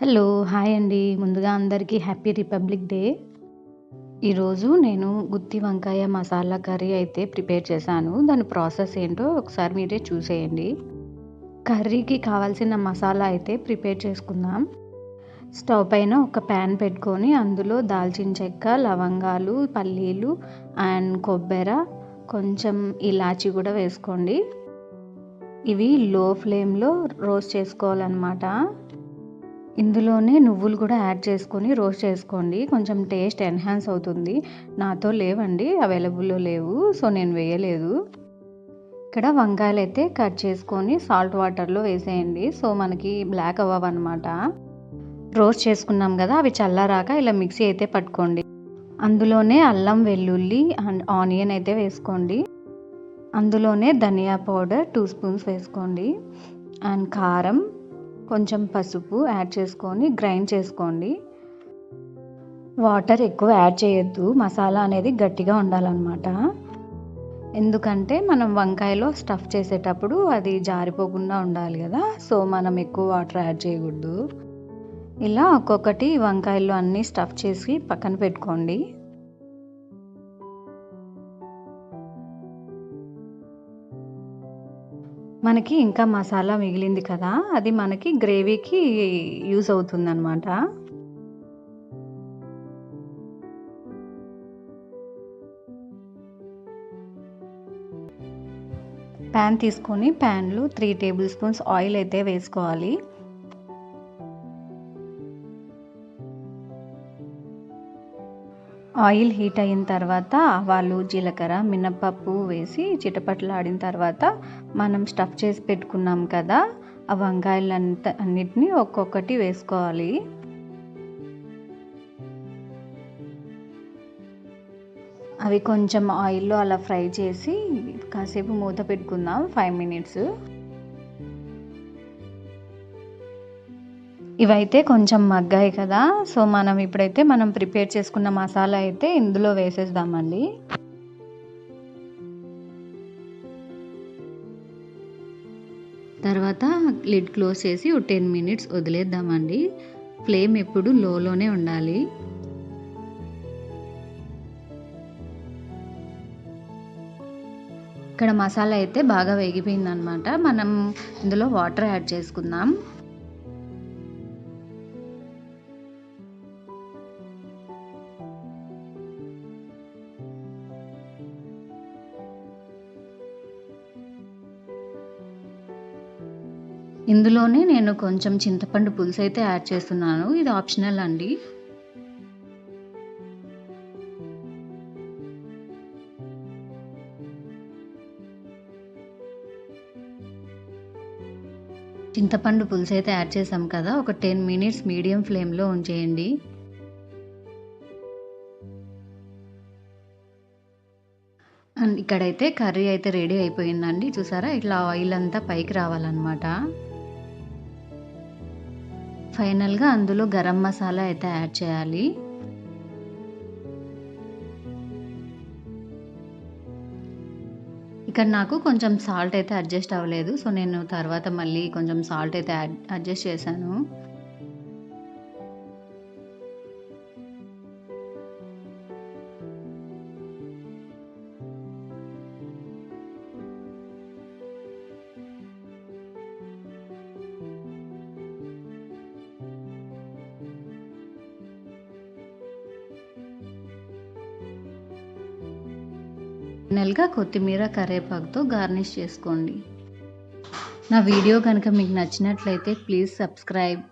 Hello hi అండి. ముందుగా అందరికీ హ్యాపీ రిపబ్లిక్ డే. ఈరోజు నేను గుత్తి వంకాయ మసాలా కర్రీ అయితే ప్రిపేర్ చేశాను. దాని ప్రాసెస్ ఏంటో ఒకసారి మీరే చూసేయండి. కర్రీకి కావాల్సిన మసాలా అయితే ప్రిపేర్ చేసుకుందాం. స్టవ్ పైన ఒక ప్యాన్ పెట్టుకొని అందులో దాల్చిన చెక్క లవంగాలు పల్లీలు అండ్ కొబ్బరి కొంచెం ఇలాచి కూడా వేసుకోండి. ఇవి లో ఫ్లేమ్లో రోస్ట్ చేసుకోవాలన్నమాట. ఇందులోనే నువ్వులు కూడా యాడ్ చేసుకొని రోస్ట్ చేసుకోండి. కొంచెం టేస్ట్ ఎన్హాన్స్ అవుతుంది. నాతో లేవండి అవైలబుల్లో లేవు సో నేను వేయలేదు. ఇక్కడ వంకాయలు అయితే కట్ చేసుకొని సాల్ట్ వాటర్లో వేసేయండి. సో మనకి బ్లాక్ అవ్వవన్నమాట. రోస్ట్ చేసుకున్నాం కదా అవి చల్లారాక ఇలా మిక్సీ అయితే పట్టుకోండి. అందులోనే అల్లం వెల్లుల్లి అండ్ ఆనియన్ అయితే వేసుకోండి. అందులోనే ధనియా పౌడర్ టూ స్పూన్స్ వేసుకోండి. అండ్ కారం కొంచెం పసుపు యాడ్ చేసుకొని గ్రైండ్ చేసుకోండి. వాటర్ ఎక్కువ యాడ్ చేయొద్దు. మసాలా అనేది గట్టిగా ఉండాలన్నమాట. ఎందుకంటే మనం వంకాయలో స్టఫ్ చేసేటప్పుడు అది జారిపోకుండా ఉండాలి కదా. సో మనం ఎక్కువ వాటర్ యాడ్ చేయకూడదు. ఇలా ఒక్కొక్కటి వంకాయలు అన్నీ స్టఫ్ చేసి పక్కన పెట్టుకోండి. మనకి ఇంకా మసాలా మిగిలింది కదా అది మనకి గ్రేవీకి యూజ్ అవుతుందన్నమాట. ప్యాన్ తీసుకొని ప్యాన్లో త్రీ టేబుల్ స్పూన్స్ ఆయిల్ అయితే వేసుకోవాలి. ఆయిల్ హీట్ అయిన తర్వాత ఆవాలు జీలకర్ర మినపప్పు వేసి చిటపట్లాడిన తర్వాత మనం స్టఫ్ చేసి పెట్టుకున్నాం కదా ఆ వంకాయలంతా అన్నిటినీ ఒక్కొక్కటి వేసుకోవాలి. అవి కొంచెం ఆయిల్లో అలా ఫ్రై చేసి కాసేపు మూత పెట్టుకుందాం ఫైవ్ మినిట్స్. ఇవైతే కొంచెం మగ్గాయి కదా. సో మనం ఇప్పుడైతే మనం ప్రిపేర్ చేసుకున్న మసాలా అయితే ఇందులో వేసేద్దామండి. తర్వాత లిడ్ క్లోజ్ చేసి ఒక టెన్ మినిట్స్ వదిలేద్దామండి. ఫ్లేమ్ ఎప్పుడు లోలోనే ఉండాలి. ఇక్కడ మసాలా అయితే బాగా వేగిపోయిందనమాట. మనం ఇందులో వాటర్ యాడ్ చేసుకుందాం. ఇందులోనే నేను కొంచెం చింతపండు పులుసు అయితే యాడ్ చేస్తున్నాను. ఇది ఆప్షనల్ అండి. చింతపండు పులుసు అయితే యాడ్ చేసాం కదా ఒక టెన్ మినిట్స్ మీడియం ఫ్లేమ్లో ఉంచేయండి. అండ్ ఇక్కడైతే కర్రీ అయితే రెడీ అయిపోయిందండి. చూసారా? ఇట్లా ఆయిల్ అంతా పైకి రావాలన్నమాట. ఫైనల్గా అందులో గరం మసాలా అయితే యాడ్ చేయాలి. ఇక్కడ నాకు కొంచెం సాల్ట్ అయితే అడ్జస్ట్ అవ్వలేదు. సో నేను తర్వాత మళ్ళీ కొంచెం సాల్ట్ అయితే అడ్జస్ట్ చేశాను. ఫైనల్గా కొత్తిమీర కరేపాకుతో గార్నిష్ చేసుకోండి. నా వీడియో కనుక మీకు నచ్చినట్లయితే ప్లీజ్ సబ్స్క్రైబ్.